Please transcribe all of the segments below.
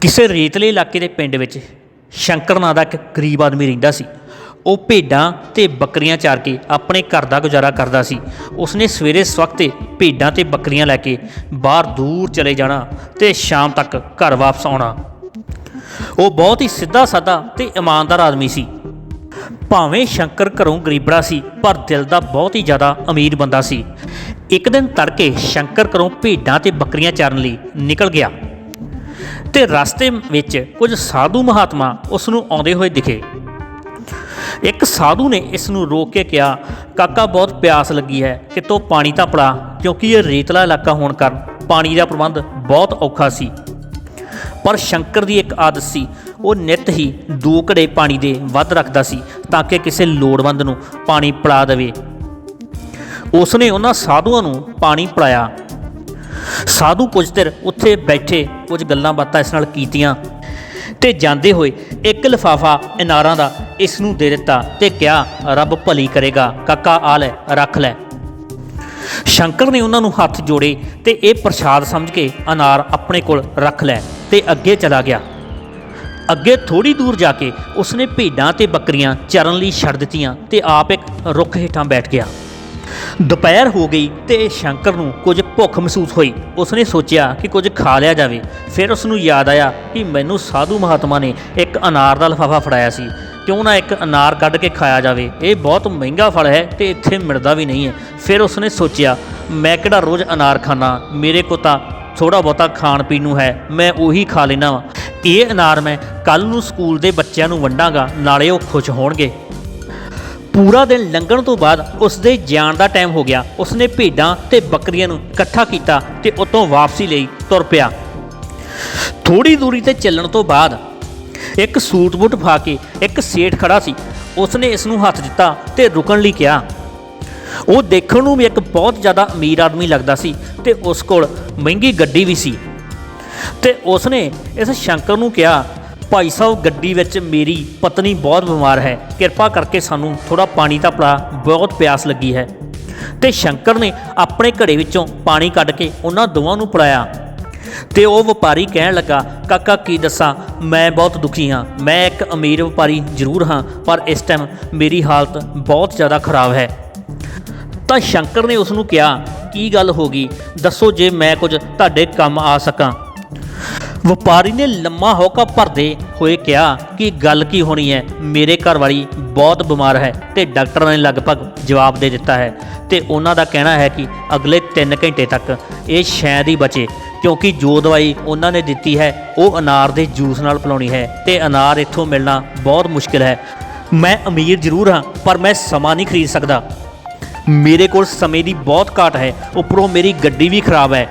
ਕਿਸੇ ਰੇਤਲੇ ਇਲਾਕੇ ਦੇ ਪਿੰਡ ਵਿੱਚ ਸ਼ੰਕਰ ਨਾਂ ਦਾ ਇੱਕ ਗਰੀਬ ਆਦਮੀ ਰਹਿੰਦਾ ਸੀ। ਉਹ ਭੇਡਾਂ ਤੇ ਬੱਕਰੀਆਂ ਚਾਰ ਕੇ ਆਪਣੇ ਘਰ ਦਾ ਗੁਜ਼ਾਰਾ ਕਰਦਾ ਸੀ। ਉਸਨੇ ਸਵੇਰੇ ਸਵਖਤੇ ਭੇਡਾਂ ਤੇ ਬੱਕਰੀਆਂ ਲੈ ਕੇ ਬਾਹਰ ਦੂਰ ਚਲੇ ਜਾਣਾ ਤੇ ਸ਼ਾਮ ਤੱਕ ਘਰ ਵਾਪਸ ਆਉਣਾ। ਉਹ ਬਹੁਤ ਹੀ ਸਿੱਧਾ ਸਾਦਾ ਤੇ ਇਮਾਨਦਾਰ ਆਦਮੀ ਸੀ। ਭਾਵੇਂ ਸ਼ੰਕਰ ਘਰੋਂ ਗਰੀਬੜਾ ਸੀ, ਪਰ ਦਿਲ ਦਾ ਬਹੁਤ ਹੀ ਜ਼ਿਆਦਾ ਅਮੀਰ ਬੰਦਾ ਸੀ। ਇੱਕ ਦਿਨ ਤੜਕੇ ਸ਼ੰਕਰ ਘਰੋਂ ਭੇਡਾਂ ਤੇ ਬੱਕਰੀਆਂ ਚਾਰਨ ਲਈ ਨਿਕਲ ਗਿਆ। ਤੇ ਰਸਤੇ ਵਿੱਚ ਕੁਝ ਸਾਧੂ ਮਹਾਤਮਾ ਉਸ ਨੂੰ ਆਉਂਦੇ ਹੋਏ ਦਿਖੇ। ਇੱਕ ਸਾਧੂ ਨੇ ਇਸ ਨੂੰ ਰੋਕ ਕੇ ਕਿਹਾ, ਕਾਕਾ, ਬਹੁਤ ਪਿਆਸ ਲੱਗੀ ਹੈ, ਕਿਤੋਂ ਪਾਣੀ ਤਾਂ ਪੜਾ, ਕਿਉਂਕਿ ਇਹ ਰੇਤਲਾ ਇਲਾਕਾ ਹੋਣ ਕਾਰਨ ਪਾਣੀ ਦਾ ਪ੍ਰਬੰਧ ਬਹੁਤ ਔਖਾ ਸੀ। ਪਰ ਸ਼ੰਕਰ ਦੀ ਇੱਕ ਆਦਤ ਸੀ, ਉਹ ਨਿਤ ਹੀ ਦੋ ਘੜੇ ਪਾਣੀ ਦੇ ਵੱਧ ਰੱਖਦਾ ਸੀ, ਤਾਂ ਕਿ ਕਿਸੇ ਲੋੜਵੰਦ ਨੂੰ ਪਾਣੀ ਪਿਲਾ ਦੇਵੇ। ਉਸਨੇ ਉਹਨਾਂ ਸਾਧੂਆਂ ਨੂੰ ਪਾਣੀ ਪਿਲਾਇਆ। ਸਾਧੂ ਕੁਝ ਚਿਰ ਉੱਥੇ ਬੈਠੇ ਕੁਝ ਗੱਲਾਂ ਬਾਤਾਂ ਇਸ ਨਾਲ ਕੀਤੀਆਂ ਤੇ ਜਾਂਦੇ ਹੋਏ ਇੱਕ ਲਿਫਾਫਾ ਇਨਾਰਾਂ ਦਾ ਇਸ ਨੂੰ ਦੇ ਦਿੱਤਾ ਤੇ ਕਿਹਾ, ਰੱਬ ਭਲੀ ਕਰੇਗਾ, ਕਾਕਾ ਆ ਲੈ, ਰੱਖ ਲੈ। ਸ਼ੰਕਰ ਨੇ ਉਹਨਾਂ ਨੂੰ ਹੱਥ ਜੋੜੇ ਤੇ ਇਹ ਪ੍ਰਸ਼ਾਦ ਸਮਝ ਕੇ ਅਨਾਰ ਆਪਣੇ ਕੋਲ ਰੱਖ ਲੈ ਤੇ ਅੱਗੇ ਚਲਾ ਗਿਆ। ਅੱਗੇ ਥੋੜੀ ਦੂਰ ਜਾ ਕੇ ਉਸਨੇ ਭੇਡਾਂ ਤੇ ਬੱਕਰੀਆਂ ਚਰਨ ਲਈ ਛੱਡ ਦਿੱਤੀਆਂ ਤੇ ਆਪ ਇੱਕ ਰੁੱਖ ਹੇਠਾਂ ਬੈਠ ਗਿਆ। ਦੁਪਹਿਰ ਹੋ ਗਈ ਤੇ ਸ਼ੰਕਰ ਨੂੰ ਕੁਝ ਭੁੱਖ ਮਹਿਸੂਸ ਹੋਈ। ਉਸਨੇ ਸੋਚਿਆ ਕਿ ਕੁਝ ਖਾ ਲਿਆ ਜਾਵੇ। ਫਿਰ ਉਸ ਨੂੰ ਯਾਦ ਆਇਆ ਕਿ ਮੈਨੂੰ ਸਾਧੂ ਮਹਾਤਮਾ ਨੇ ਇੱਕ ਅਨਾਰ ਦਾ ਲਿਫਾਫਾ ਫੜਾਇਆ ਸੀ। ਕਿਉਂ ਨਾ ਇੱਕ ਅਨਾਰ ਕੱਢ ਕੇ ਖਾਇਆ ਜਾਵੇ। ਇਹ ਬਹੁਤ ਮਹਿੰਗਾ ਫਲ ਹੈ ਤੇ ਇੱਥੇ ਮਿਲਦਾ ਵੀ ਨਹੀਂ ਹੈ। ਫਿਰ ਉਸਨੇ ਸੋਚਿਆ, ਮੈਂ ਕਿਹੜਾ ਰੋਜ਼ ਅਨਾਰ ਖਾਣਾ ਮੇਰੇ ਕੋ ਤਾਂ ਥੋੜਾ ਬਹੁਤਾ ਖਾਣ ਪੀਣ ਨੂੰ ਹੈ। ਮੈਂ ਉਹੀ ਖਾ ਲੈਣਾ ਵਾ। ਇਹ ਅਨਾਰ ਮੈਂ ਕੱਲ ਨੂੰ ਸਕੂਲ ਦੇ ਬੱਚਿਆਂ ਨੂੰ ਵੰਡਾਂਗਾ। ਨਾਲੇ ਉਹ ਖੁਸ਼ ਹੋਣਗੇ। ਪੂਰਾ ਦਿਨ ਲੰਘਣ ਤੋਂ ਬਾਅਦ ਉਸ ਦੇ ਜਾਣ ਦਾ ਟਾਈਮ ਹੋ ਗਿਆ। ਉਸਨੇ ਭੇਡਾਂ ਤੇ ਬੱਕਰੀਆਂ ਨੂੰ ਇਕੱਠਾ ਕੀਤਾ ਤੇ ਉਤੋਂ ਵਾਪਸੀ ਲਈ ਤੁਰ ਪਿਆ। ਥੋੜੀ ਦੂਰੀ ਤੇ ਚੱਲਣ ਤੋਂ ਬਾਅਦ ਇੱਕ ਸੂਟ ਬੂਟ ਫਾ ਕੇ ਇੱਕ ਸੇਠ ਖੜਾ ਸੀ। ਉਸਨੇ ਇਸ ਨੂੰ ਹੱਥ ਦਿੱਤਾ ਤੇ ਰੁਕਣ ਲਈ ਕਿਹਾ। ਉਹ ਦੇਖਣ ਨੂੰ ਵੀ ਇੱਕ ਬਹੁਤ ਜ਼ਿਆਦਾ ਅਮੀਰ ਆਦਮੀ ਲੱਗਦਾ ਸੀ ਤੇ ਉਸ ਕੋਲ ਮਹਿੰਗੀ ਗੱਡੀ ਵੀ ਸੀ। ਤੇ ਉਸਨੇ ਇਸ ਸ਼ੰਕਰ ਨੂੰ ਕਿਹਾ ਭਾਈ ਸਾਹਿਬ, ਗੱਡੀ ਵਿੱਚ ਮੇਰੀ ਪਤਨੀ ਬਹੁਤ ਬਿਮਾਰ ਹੈ। ਕਿਰਪਾ ਕਰਕੇ ਸਾਨੂੰ ਥੋੜਾ ਪਾਣੀ ਤਾਂ ਪਿਲਾ, ਬਹੁਤ ਪਿਆਸ ਲੱਗੀ ਹੈ। ਤੇ ਸ਼ੰਕਰ ਨੇ ਆਪਣੇ ਘੜੇ ਵਿੱਚੋਂ ਪਾਣੀ ਕੱਢ ਕੇ ਉਹਨਾਂ ਦੋਵਾਂ ਨੂੰ ਪਿਲਾਇਆ। ਤੇ ਉਹ ਵਪਾਰੀ ਕਹਿਣ ਲੱਗਾ, ਕਾਕਾ, ਕੀ ਦੱਸਾਂ? ਮੈਂ ਬਹੁਤ ਦੁਖੀ ਹਾਂ। ਮੈਂ ਇੱਕ ਅਮੀਰ ਵਪਾਰੀ ਜ਼ਰੂਰ ਹਾਂ, ਪਰ ਇਸ ਟਾਈਮ ਮੇਰੀ ਹਾਲਤ ਬਹੁਤ ਜ਼ਿਆਦਾ ਖਰਾਬ ਹੈ। ਤਾਂ ਸ਼ੰਕਰ ਨੇ ਉਸ ਨੂੰ ਕਿਹਾ, ਕੀ ਗੱਲ ਹੋ ਗਈ? ਦੱਸੋ ਜੇ ਮੈਂ ਕੁਝ ਤੁਹਾਡੇ ਕੰਮ ਆ ਸਕਾਂ। ਵਪਾਰੀ ਨੇ ਲੰਮਾ ਹੋਕਾ ਭਰਦੇ ਹੋਏ ਕਿਹਾ ਕਿ ਗੱਲ ਕੀ ਹੋਣੀ ਹੈ? ਮੇਰੇ ਘਰ ਵਾਲੀ ਬਹੁਤ ਬਿਮਾਰ ਹੈ ਤੇ ਡਾਕਟਰਾਂ ਨੇ ਲਗਭਗ ਜਵਾਬ ਦੇ ਦਿੱਤਾ ਹੈ ਤੇ ਉਹਨਾਂ ਦਾ ਕਹਿਣਾ ਹੈ ਕਿ ਅਗਲੇ 3 ਘੰਟੇ ਤੱਕ ਇਹ ਸ਼ਾਇਦ ਹੀ ਬਚੇ, ਕਿਉਂਕਿ ਜੋ ਦਵਾਈ ਉਹਨਾਂ ਨੇ ਦਿੱਤੀ ਹੈ, ਉਹ ਅਨਾਰ ਦੇ ਜੂਸ ਨਾਲ ਪਿਲਾਉਣੀ ਹੈ ਤੇ ਅਨਾਰ ਇੱਥੋਂ ਮਿਲਣਾ ਬਹੁਤ ਮੁਸ਼ਕਿਲ ਹੈ। ਮੈਂ ਅਮੀਰ ਜ਼ਰੂਰ ਹਾਂ, ਪਰ ਮੈਂ ਸਮਾਂ ਨਹੀਂ ਖਰੀਦ ਸਕਦਾ। ਮੇਰੇ ਕੋਲ ਸਮੇਂ ਦੀ ਬਹੁਤ ਘਾਟ ਹੈ, ਉੱਪਰੋਂ ਮੇਰੀ ਗੱਡੀ ਵੀ ਖਰਾਬ ਹੈ।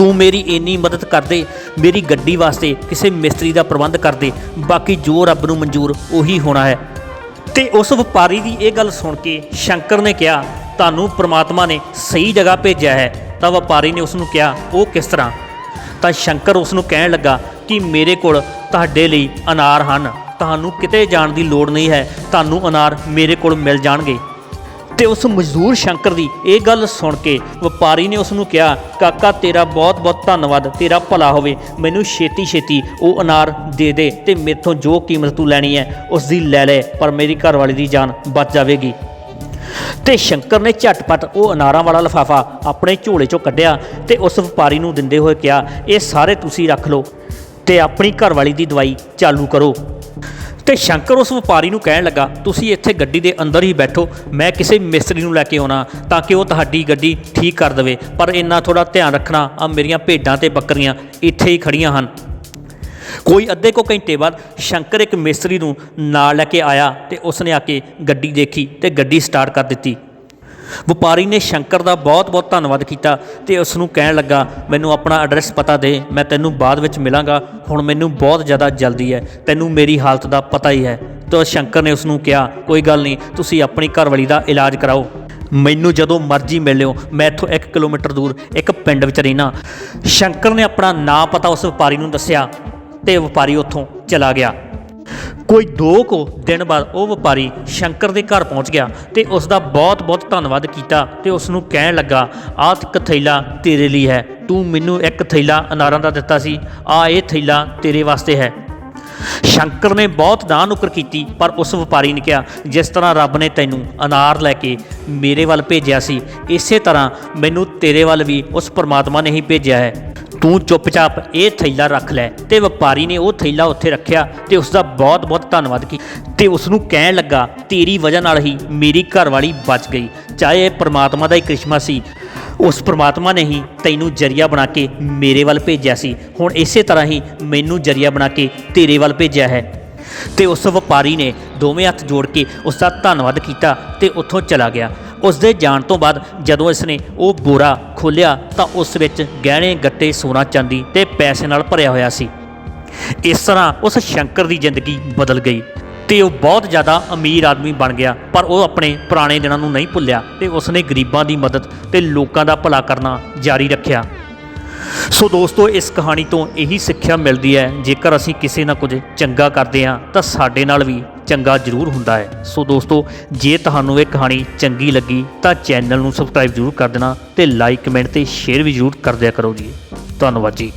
ਤੂੰ ਮੇਰੀ ਇੰਨੀ ਮਦਦ ਕਰ ਦੇ, ਮੇਰੀ ਗੱਡੀ ਵਾਸਤੇ ਕਿਸੇ ਮਿਸਤਰੀ ਦਾ ਪ੍ਰਬੰਧ ਕਰ ਦੇ, ਬਾਕੀ ਜੋ ਰੱਬ ਨੂੰ ਮਨਜ਼ੂਰ ਉਹੀ ਹੋਣਾ ਹੈ। ਤੇ ਉਸ ਵਪਾਰੀ ਦੀ ਇਹ ਗੱਲ ਸੁਣ ਕੇ ਸ਼ੰਕਰ ਨੇ ਕਿਹਾ, ਤੁਹਾਨੂੰ ਪ੍ਰਮਾਤਮਾ ਨੇ ਸਹੀ ਜਗ੍ਹਾ ਭੇਜਿਆ ਹੈ। ਤਾਂ ਵਪਾਰੀ ਨੇ ਉਸ ਨੂੰ ਕਿਹਾ, ਉਹ ਕਿਸ ਤਰ੍ਹਾਂ? ਤਾਂ ਸ਼ੰਕਰ ਉਸ ਨੂੰ ਕਹਿਣ ਲੱਗਾ ਕਿ, ਮੇਰੇ ਕੋਲ ਤੁਹਾਡੇ ਲਈ ਅਨਾਰ ਹਨ। ਤੁਹਾਨੂੰ ਕਿਤੇ ਜਾਣ ਦੀ ਲੋੜ ਨਹੀਂ ਹੈ। ਤੁਹਾਨੂੰ ਅਨਾਰ ਮੇਰੇ ਕੋਲ ਮਿਲ ਜਾਣਗੇ। ਤੇ ਉਸ ਮਜ਼ਦੂਰ ਸ਼ੰਕਰ ਦੀ ਇਹ ਗੱਲ ਸੁਣ ਕੇ ਵਪਾਰੀ ਨੇ ਉਸ ਨੂੰ ਕਿਹਾ, ਕਾਕਾ, ਤੇਰਾ ਬਹੁਤ-ਬਹੁਤ ਧੰਨਵਾਦ, ਤੇਰਾ ਭਲਾ ਹੋਵੇ, ਮੈਨੂੰ ਛੇਤੀ-ਛੇਤੀ ਉਹ ਅਨਾਰ ਦੇ ਦੇ ਤੇ ਮੇਥੋਂ ਜੋ ਕੀਮਤ ਤੂੰ ਲੈਣੀ ਹੈ ਉਸ ਦੀ ਲੈ ਲੈ, ਪਰ ਮੇਰੀ ਘਰਵਾਲੀ ਦੀ ਜਾਨ ਬਚ ਜਾਵੇਗੀ। ਤੇ ਸ਼ੰਕਰ ਨੇ ਝਟਪਟ ਉਹ ਅਨਾਰਾਂ ਵਾਲਾ ਲਫਾਫਾ ਆਪਣੇ ਝੋਲੇ ਚੋਂ ਕੱਢਿਆ ਤੇ ਉਸ ਵਪਾਰੀ ਨੂੰ ਦਿੰਦੇ ਹੋਏ ਕਿਹਾ, ਇਹ ਸਾਰੇ ਤੁਸੀਂ ਰੱਖ ਲਓ ਤੇ ਆਪਣੀ ਘਰਵਾਲੀ ਦੀ ਦਵਾਈ ਚਾਲੂ ਕਰੋ। ਤੇ ਸ਼ੰਕਰ ਉਸ ਵਪਾਰੀ ਨੂੰ ਕਹਿਣ ਲੱਗਾ, ਤੁਸੀਂ ਇੱਥੇ ਗੱਡੀ ਦੇ ਅੰਦਰ ਹੀ ਬੈਠੋ, ਮੈਂ ਕਿਸੇ ਮਿਸਤਰੀ ਨੂੰ ਲੈ ਕੇ ਆਉਣਾ ਤਾਂ ਕਿ ਉਹ ਤੁਹਾਡੀ ਗੱਡੀ ਠੀਕ ਕਰ ਦੇਵੇ, ਪਰ ਇੰਨਾ ਥੋੜਾ ਧਿਆਨ ਰੱਖਣਾ ਆ ਮੇਰੀਆਂ ਭੇਡਾਂ ਤੇ ਬੱਕਰੀਆਂ ਇੱਥੇ ਹੀ ਖੜੀਆਂ ਹਨ। ਕੋਈ ਅੱਧੇ ਕੋ ਘੰਟੇ ਬਾਅਦ ਸ਼ੰਕਰ ਇੱਕ ਮਿਸਤਰੀ ਨੂੰ ਨਾਲ ਲੈ ਕੇ ਆਇਆ ਤੇ ਉਸਨੇ ਆ ਕੇ ਗੱਡੀ ਦੇਖੀ ਤੇ ਗੱਡੀ ਸਟਾਰਟ ਕਰ ਦਿੱਤੀ। ਵਪਾਰੀ ਨੇ ਸ਼ੰਕਰ ਦਾ ਬਹੁਤ-ਬਹੁਤ ਧੰਨਵਾਦ ਕੀਤਾ ਤੇ ਉਸ ਨੂੰ ਕਹਿਣ ਲੱਗਾ, ਮੈਨੂੰ ਆਪਣਾ ਐਡਰੈਸ ਪਤਾ ਦੇ, ਮੈਂ ਤੈਨੂੰ ਬਾਅਦ ਵਿੱਚ ਮਿਲਾਂਗਾ, ਹੁਣ ਮੈਨੂੰ ਬਹੁਤ ਜ਼ਿਆਦਾ ਜਲਦੀ ਹੈ, ਤੈਨੂੰ ਮੇਰੀ ਹਾਲਤ ਦਾ ਪਤਾ ਹੀ ਹੈ। ਤਾਂ ਸ਼ੰਕਰ ਨੇ ਉਸ ਨੂੰ ਕਿਹਾ, ਕੋਈ ਗੱਲ ਨਹੀਂ, ਤੁਸੀਂ ਆਪਣੀ ਘਰਵਾਲੀ ਦਾ ਇਲਾਜ ਕਰਾਓ। ਮੈਨੂੰ ਜਦੋਂ ਮਰਜ਼ੀ ਮਿਲ ਲਿਓ, ਮੈਂ ਇੱਥੋਂ 1 ਕਿਲੋਮੀਟਰ ਦੂਰ ਇੱਕ ਪਿੰਡ ਵਿੱਚ ਰਹਿਣਾ ਸ਼ੰਕਰ ਨੇ ਆਪਣਾ ਨਾਂ ਪਤਾ ਉਸ ਵਪਾਰੀ ਨੂੰ ਦੱਸਿਆ ਤੇ ਵਪਾਰੀ ਉੱਥੋਂ ਚਲਾ ਗਿਆ। ਕੋਈ ਦੋ ਕੁ ਦਿਨ ਬਾਅਦ ਉਹ ਵਪਾਰੀ ਸ਼ੰਕਰ ਦੇ ਘਰ ਪਹੁੰਚ ਗਿਆ ਤੇ ਉਸ ਦਾ ਬਹੁਤ-ਬਹੁਤ ਧੰਨਵਾਦ ਕੀਤਾ ਤੇ ਉਸ ਨੂੰ ਕਹਿਣ ਲੱਗਾ, ਆਹ ਇੱਕ ਥੈਲਾ ਤੇਰੇ ਲਈ ਹੈ। ਤੂੰ ਮੈਨੂੰ ਇੱਕ ਥੈਲਾ ਅਨਾਰਾਂ ਦਾ ਦਿੱਤਾ ਸੀ। ਆ ਇਹ ਥੈਲਾ ਤੇਰੇ ਵਾਸਤੇ ਹੈ। ਸ਼ੰਕਰ ਨੇ ਬਹੁਤ ਦਾਨ ਨੁਕਰ ਕੀਤੀ, ਪਰ ਉਸ ਵਪਾਰੀ ਨੇ ਕਿਹਾ, ਜਿਸ ਤਰ੍ਹਾਂ ਰੱਬ ਨੇ ਤੈਨੂੰ ਅਨਾਰ ਲੈ ਕੇ ਮੇਰੇ ਵੱਲ ਭੇਜਿਆ ਸੀ, ਇਸੇ ਤਰ੍ਹਾਂ ਮੈਨੂੰ ਤੇਰੇ ਵੱਲ ਵੀ ਉਸ ਪਰਮਾਤਮਾ ਨੇ ਹੀ ਭੇਜਿਆ ਹੈ। ਤੂੰ ਚੁੱਪਚਾਪ ਇਹ ਥੈਲਾ ਰੱਖ ਲੈ। ਤੇ ਵਪਾਰੀ ਨੇ ਉਹ ਥੈਲਾ ਉੱਥੇ ਰੱਖਿਆ ਤੇ ਉਸ ਦਾ ਬਹੁਤ ਬਹੁਤ ਧੰਨਵਾਦ ਕੀਤਾ ਤੇ ਉਸ ਨੂੰ ਕਹਿਣ ਲੱਗਾ, ਤੇਰੀ ਵਜ੍ਹਾ ਨਾਲ ਹੀ ਮੇਰੀ ਘਰਵਾਲੀ ਬਚ ਗਈ। ਚਾਹੇ ਇਹ ਪਰਮਾਤਮਾ ਦਾ ਹੀ ਕ੍ਰਿਸ਼ਮਾ ਸੀ। ਉਸ ਪ੍ਰਮਾਤਮਾ ਨੇ ਹੀ ਤੈਨੂੰ ਜਰੀਆ ਬਣਾ ਕੇ ਮੇਰੇ ਵੱਲ ਭੇਜਿਆ ਸੀ। ਹੁਣ ਇਸੇ ਤਰ੍ਹਾਂ ਹੀ ਮੈਨੂੰ ਜਰੀਆ ਬਣਾ ਕੇ ਤੇਰੇ ਵੱਲ ਭੇਜਿਆ ਹੈ। ਤੇ ਉਸ ਵਪਾਰੀ ਨੇ ਦੋਵੇਂ ਹੱਥ ਜੋੜ ਕੇ ਉਸ ਦਾ ਧੰਨਵਾਦ ਕੀਤਾ ਤੇ ਉੱਥੋਂ ਚਲਾ ਗਿਆ। ਉਸ ਦੇ ਜਾਣ ਤੋਂ ਬਾਅਦ ਜਦੋਂ ਇਸਨੇ ਉਹ ਬੋਰਾ ਖੋਲ੍ਹਿਆ ਤਾਂ ਉਸ ਵਿੱਚ ਗਹਿਣੇ, ਗੱਟੇ, ਸੋਨਾ, ਚਾਂਦੀ ਤੇ ਪੈਸੇ ਨਾਲ ਭਰਿਆ ਹੋਇਆ ਸੀ। ਇਸ ਤਰ੍ਹਾਂ ਉਸ ਸ਼ੰਕਰ ਦੀ ਜ਼ਿੰਦਗੀ ਬਦਲ ਗਈ ਤੇ ਉਹ ਬਹੁਤ ਜ਼ਿਆਦਾ ਅਮੀਰ ਆਦਮੀ ਬਣ ਗਿਆ, ਪਰ ਉਹ ਆਪਣੇ ਪੁਰਾਣੇ ਦਿਨਾਂ ਨੂੰ ਨਹੀਂ ਭੁੱਲਿਆ ਤੇ ਉਸਨੇ ਗਰੀਬਾਂ ਦੀ ਮਦਦ ਤੇ ਲੋਕਾਂ ਦਾ ਭਲਾ ਕਰਨਾ ਜਾਰੀ ਰੱਖਿਆ। ਸੋ ਦੋਸਤੋ, ਇਸ ਕਹਾਣੀ ਤੋਂ ਇਹੀ ਸਿੱਖਿਆ ਮਿਲਦੀ ਹੈ, ਜੇਕਰ ਅਸੀਂ ਕਿਸੇ ਨਾਲ ਕੁਝ ਚੰਗਾ ਕਰਦੇ ਹਾਂ ਤਾਂ ਸਾਡੇ ਨਾਲ ਵੀ ਚੰਗਾ ਜ਼ਰੂਰ ਹੁੰਦਾ ਹੈ। ਸੋ ਦੋਸਤੋ, ਜੇ ਤੁਹਾਨੂੰ ਇਹ ਕਹਾਣੀ ਚੰਗੀ ਲੱਗੀ, ਤਾਂ ਚੈਨਲ ਨੂੰ ਸਬਸਕ੍ਰਾਈਬ ਜ਼ਰੂਰ ਕਰ ਦੇਣਾ ਤੇ ਲਾਈਕ, ਕਮੈਂਟ ਤੇ ਸ਼ੇਅਰ ਵੀ ਜ਼ਰੂਰ ਕਰ ਦਿਆ ਕਰੋ ਜੀ। ਧੰਨਵਾਦ ਜੀ।